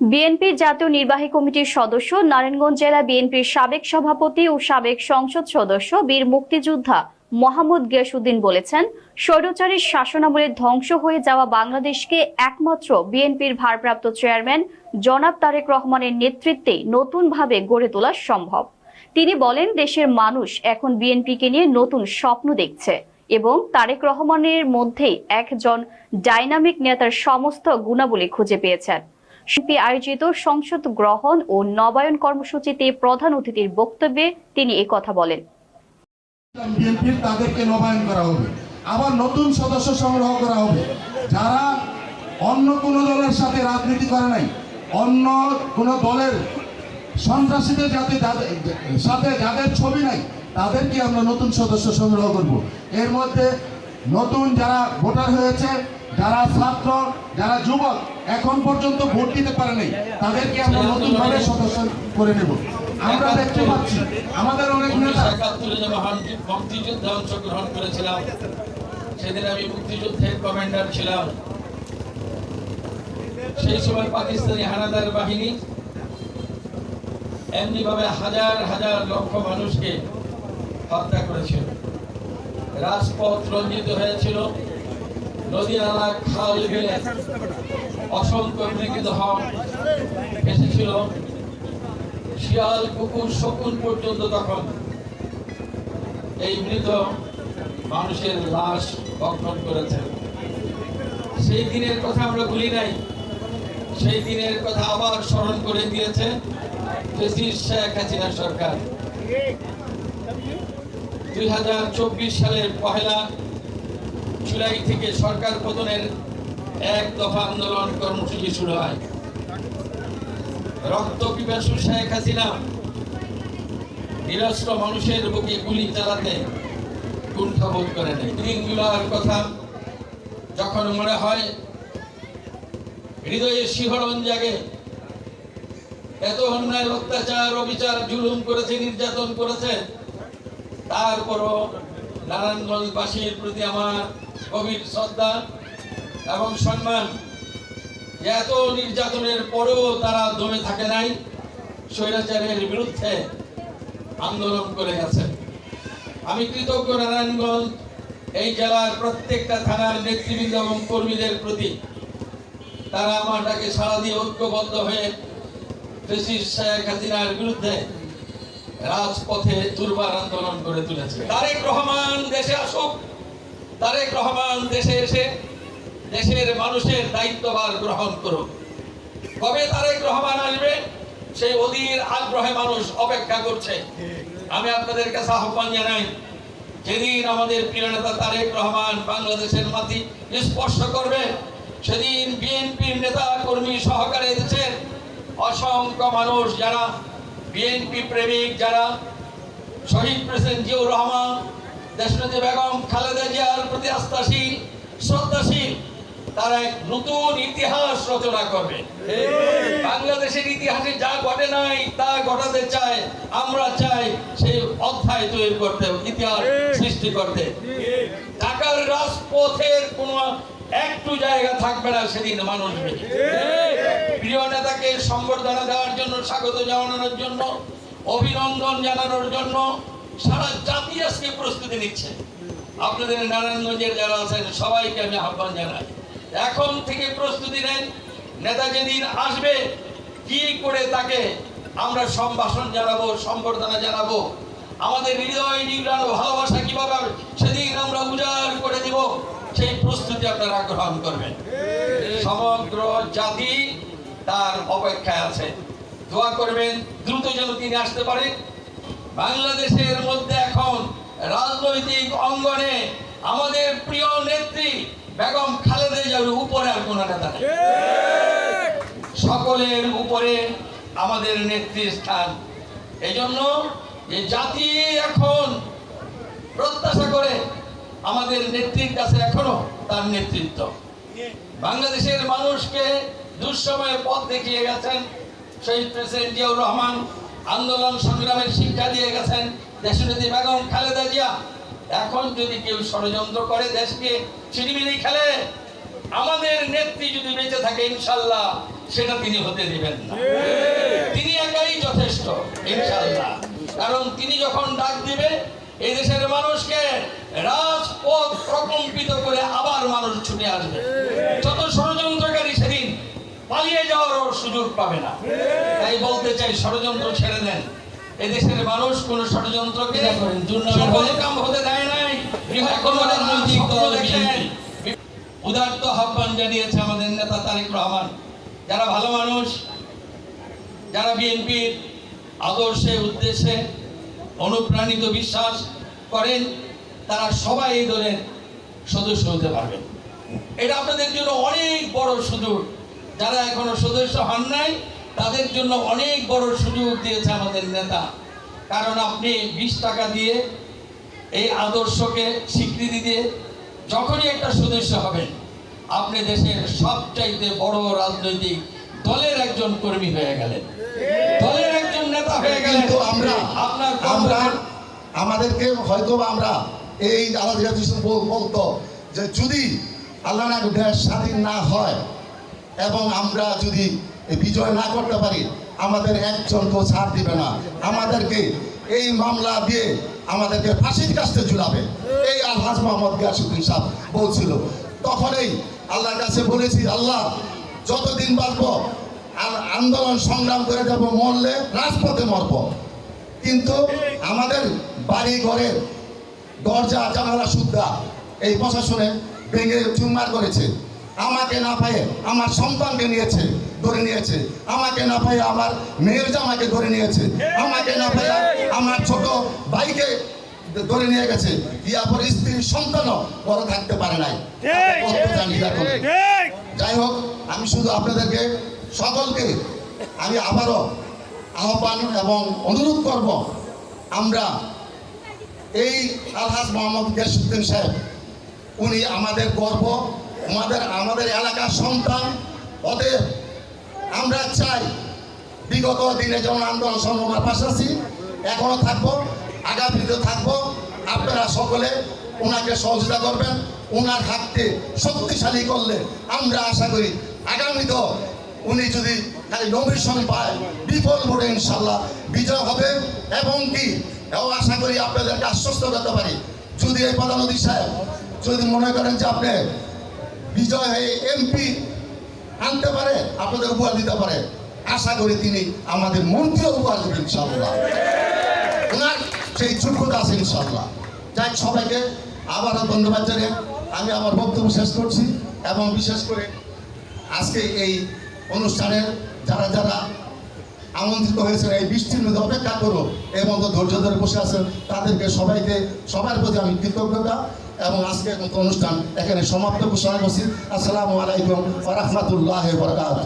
বিএনপির জাতীয় নির্বাহী কমিটির সদস্য, নারায়ণগঞ্জ জেলা বিএনপির সাবেক সভাপতি ও সাবেক সংসদ সদস্য বীর মুক্তিযোদ্ধা মোহাম্মদ গিয়াসুদ্দিন বলেছেন স্বৈরচারীর শাসনামলে ধ্বংস হয়ে যাওয়া বাংলাদেশকে একমাত্র বিএনপির ভারপ্রাপ্ত চেয়ারম্যান জনাব তারেক রহমানের নেতৃত্বে নতুনভাবে গড়ে তোলা সম্ভব। তিনি বলেন, দেশের মানুষ এখন বিএনপিকে নিয়ে নতুন স্বপ্ন দেখছে এবং তারেক রহমানের মধ্যেই একজন ডাইনামিক নেতার সমস্ত গুণাবলী খুঁজে পেয়েছেন। শিল্পী আয়োজিত সংসদ গ্রহণ ও নবায়ন কর্মসূচিতে প্রধান অতিথির বক্তব্যে তিনি এই কথা বলেন। তাদেরকে নবায়ন করা হবে। আবার নতুন সদস্য সংগ্রহ করা হবে। যারা অন্য কোনো দলের সাথে রাজনীতি করে নাই, অন্য কোনো দলের সন্ত্রাসীদের যাতে সাথে যাদের ছবি নাই, তাদেরকে আমরা নতুন সদস্য সংগ্রহ করব। এর মধ্যে নতুন যারা ভোটার হয়েছে, যারা ছাত্র, যারা যুবক এখন পর্যন্ত ভোট দিতে পারে নাই। তাদেরকে আমরা নতুনভাবে সদস্য করে নেব। আমরা দেখতে পাচ্ছি আমাদের অনেক নেতা মুক্তিযুদ্ধে অংশগ্রহণ করেছিলাম সেদিন আমি মুক্তিযুদ্ধের কমান্ডার ছিলাম। সেই সময় পাকিস্তানি হানাদার বাহিনী এমনি ভাবে হাজার হাজার লক্ষ মানুষকে হত্যা করেছিল। রাজপথ রঞ্জিত হয়েছিল। নদী নালা খাল বিলে অসংখ্য মৃগিত এসেছিল। শিয়াল, কুকুর, শকুন পর্যন্ত তখন এই মৃত মানুষের লাশ ভক্ষণ করেছে। সেই দিনের কথা আমরা ভুলি নাই। সেই দিনের কথা আবার স্মরণ করে দিয়েছে শেখ হাসিনা সরকার। দুই হাজার চব্বিশ সালের পহেলা জুলাই থেকে সরকার পতনের এক দফা আন্দোলন কর্মসূচি শুরু হয়। রক্ত পিপাসু শেখ হাসিনা নিরস্ত্র মানুষের বুকে গুলি চালাতে কুণ্ঠাবোধ করে নেই দিনগুলোর কথা যখন মনে হয়, হৃদয়ে শিহরণ জাগে, এত অন্যায় অত্যাচার, অবিচার, জুলুম করেছে, নির্যাতন করেছে, তারপরও নারায়ণগঞ্জবাসীর প্রতি আমার গভীর শ্রদ্ধা। এবং সম্মান এত নির্যাতনের পরেও তারা দমে থাকে নাই, স্বৈরাচারের বিরুদ্ধে আন্দোলন করে গেছে। আমি কৃতজ্ঞ নারায়ণগঞ্জ, এই জেলার প্রত্যেকটা থানার নেতৃবৃন্দ এবং কর্মীদের প্রতি। তারা আমার ডাকে সাড়া দিয়ে ঐক্যবদ্ধ হয়ে ফেসিস শেখ হাসিনার বিরুদ্ধে রাজপথে দুর্বার আন্দোলন করে তুলেছে। তারেক রহমান দেশে আসুক, তারেক রহমান দেশে এসে দেশের মানুষের দায়িত্বভার গ্রহণ করুক কবে তারেক রহমান আসবে, সেই অধীর আগ্রহে মানুষ অপেক্ষা করছে। আমি আপনাদের কাছে আহ্বান জানাই, যেদিন আমাদের প্রিয় নেতা তারেক রহমান বাংলাদেশের মাটি স্পর্শ করবে, সেদিন বিএনপির নেতা কর্মী সহকারে দেশের অসংখ্য মানুষ যারা, বিএনপি প্রেমিক যারা, শহীদ প্রেসিডেন্ট জিয়াউর রহমান, দেশনেত্রী বেগম খালেদা জিয়ার প্রতি আস্থাশীল, শ্রদ্ধাশীল তারা এক নতুন ইতিহাস রচনা করবে। বাংলাদেশের ইতিহাসে যা ঘটে নাই, তা ঘটাতে চায়, আমরা চাই সেই অধ্যায় তৈরি করতে, ইতিহাস সৃষ্টি করতে। ঢাকার রাজপথের কোন একটু জায়গা থাকবে না সেদিন মানুষ। প্রিয় নেতাকে সম্বর্ধনা দেওয়ার জন্য, স্বাগত জানানোর জন্য, অভিনন্দন জানানোর জন্য সারা জাতি আজকে প্রস্তুতি নিচ্ছে। আপনাদের নারায়ণগঞ্জের যারা আছেন, সবাইকে আমি আহ্বান জানাই। এখন থেকে প্রস্তুতি নেন। নেতা যেদিন আসবে, কি করে তাকে আমরা সম্ভাষণ জানাব, সম্বর্ধনা জানাব? আমাদের হৃদয় নিংড়ানো ভালোবাসা কীভাবে সেদিন আমরা উজাড় করে দিব? সেই প্রস্তুতি আপনারা গ্রহণ করবেন। সমগ্র জাতি তার অপেক্ষায় আছে। দোয়া করবেন, দ্রুত যেন তিনি আসতে পারেন বাংলাদেশের মধ্যে এখন রাজনৈতিক অঙ্গনে আমাদের প্রিয় নেত্রী বেগম খালেদা উপরে আর কোন নেতা নেই। সকলের উপরে আমাদের নেত্রীর স্থান। এই জন্য যে জাতি এখন প্রত্যাশা করে আমাদের নেত্রীর কাছে এখনও তার নেতৃত্ব। বাংলাদেশের মানুষকে দুঃসময়ে পথ দেখিয়ে গেছেন। শহীদ প্রেসিডেন্ট জিয়াউর রহমান আন্দোলন সংগ্রামের শিক্ষা দিয়ে গেছেন। দেশনেত্রী বেগম খালেদা জিয়া, এখন যদি কেউ ষড়যন্ত্র করে দেশকে, ছিনিমিনি খেলে আমাদের নেত্রী যদি বেঁচে থাকে ইনশাল্লাহ সেটা তিনি হতে দিবেন না। তিনি একাই যথেষ্ট ইনশাআল্লাহ কারণ তিনি যখন ডাক দিবে এই দেশের মানুষকে রাজপথ প্রকম্পিত করে আবার মানুষ ছুটে আসবে। যত ষড়যন্ত্রকারী সেদিন পালিয়ে যাওয়ারও সুযোগ পাবে না। তাই বলতে চাই ষড়যন্ত্র ছেড়ে দেন। এদেশের মানুষ কোন ষড়যন্ত্রকে সফল কাম হতে দেয় নাই। কোনো রাজনৈতিক দল। উদার্ত আহ্বান জানিয়েছে আমাদের নেতা তারেক রহমান। যারা ভালো মানুষ, যারা বিএনপির আদর্শে, উদ্দেশ্যে অনুপ্রাণিত বিশ্বাস করেন, তারা সবাই এই দলের সদস্য হতে পারবেন। এটা আপনাদের জন্য অনেক বড় সুযোগ। যারা এখনও সদস্য হন নাই, তাদের জন্য অনেক বড় সুযোগ দিয়েছে আমাদের নেতা। কারণ আপনি বিশ টাকা দিয়ে এই আদর্শকে স্বীকৃতি দিয়ে যখনই একটা সদস্য হবেন আপনি দেশের সবচাইতে বড় রাজনৈতিক দলের একজন কর্মী হয়ে গেলেন। দলের একজন নেতা হয়ে গেলেন। কিন্তু আমরা আপনার আমরা আমাদেরকে হয়তো আমরা এই আলাদা বলতো যে যদি আল্লাহ না দেশ স্বাধীন না হয় এবং আমরা যদি বিজয় না করতে পারি আমাদের একজনকেও ছাড় দিবে না। আমাদেরকে এই মামলা দিয়ে আমাদেরকে ফাঁসির কাছে ঝুলাবে। এই আলহাজ মোহাম্মদ গিয়াসুদ্দিন সাহেব বলছিল। তখনই আল্লাহর কাছে বলেছি, আল্লাহ, যতদিন বাঁচবো, আর আন্দোলন সংগ্রাম করে যাব, মরলে রাজপথে মরব। কিন্তু আমাদের বাড়ি ঘরের দরজা, জানালা সুদ্ধা এই প্রশাসনে ভেঙে চুরমার করেছে। আমাকে না পায়ে আমার সন্তানকে নিয়েছে, ধরে নিয়েছে। আমাকে না পায়ে আমার মেয়ের জামাকে ধরে নিয়েছে। আমাকে না পায়ে আমার ছোট ভাইকে ধরে নিয়ে গেছে। ইয়ারপর স্ত্রীর সন্তানও বড় থাকতে পারে নাই। যাই হোক আমি শুধু আপনাদেরকে সকলকে আমি আবারও আহ্বান এবং অনুরোধ করব আমরা এই আলহাজ মোহাম্মদ গিয়াসুদ্দিন সাহেব উনি আমাদের গর্ব আমাদের আমাদের এলাকার সন্তান। অতএব আমরা চাই বিগত দিনে যেমন আন্দোলন সংগ্রামের পাশে আছি এখনও থাকব। আগামীতে থাকব। আপনারা সকলে ওনাকে সহযোগিতা করবেন। ওনার হাতকে শক্তিশালী করলে আমরা আশা করি আগামীতেও উনি যদি খালি নমিশন পায়, বিফল ভোটে ইনশাল্লাহ বিজয় হবে। এবং কি, এও আশা করি আপনাদেরকে আশ্বস্ত করতে পারি। যদি এই প্রধানমন্ত্রী সাহেব যদি মনে করেন যে আপনি বিজয় হয়ে এমপি আনতে পারে, আপনাদের উপহার দিতে পারে, আশা করি তিনি আমাদের মন্ত্রীও উপহার দেবেন ইনশাল্লাহ ওনার সেই যোগ্যতা আছে ইনশাল্লাহ যাই সবাইকে আবারও ধন্যবাদ জানিয়ে আমি আমার বক্তব্য শেষ করছি এবং বিশেষ করে আজকে এই অনুষ্ঠানে যারা যারা আমন্ত্রিত হয়েছেন, এই মধ্যে অপেক্ষা করো এবং ধৈর্য ধরে বসে আছেন, তাদেরকে সবাইকে, সবার প্রতি আমি কৃতজ্ঞতা এবং আজকে অনুষ্ঠান এখানে সমাপ্ত ঘোষণা করছি। আসসালামু আলাইকুম রহমতুল্লাহ বরকাত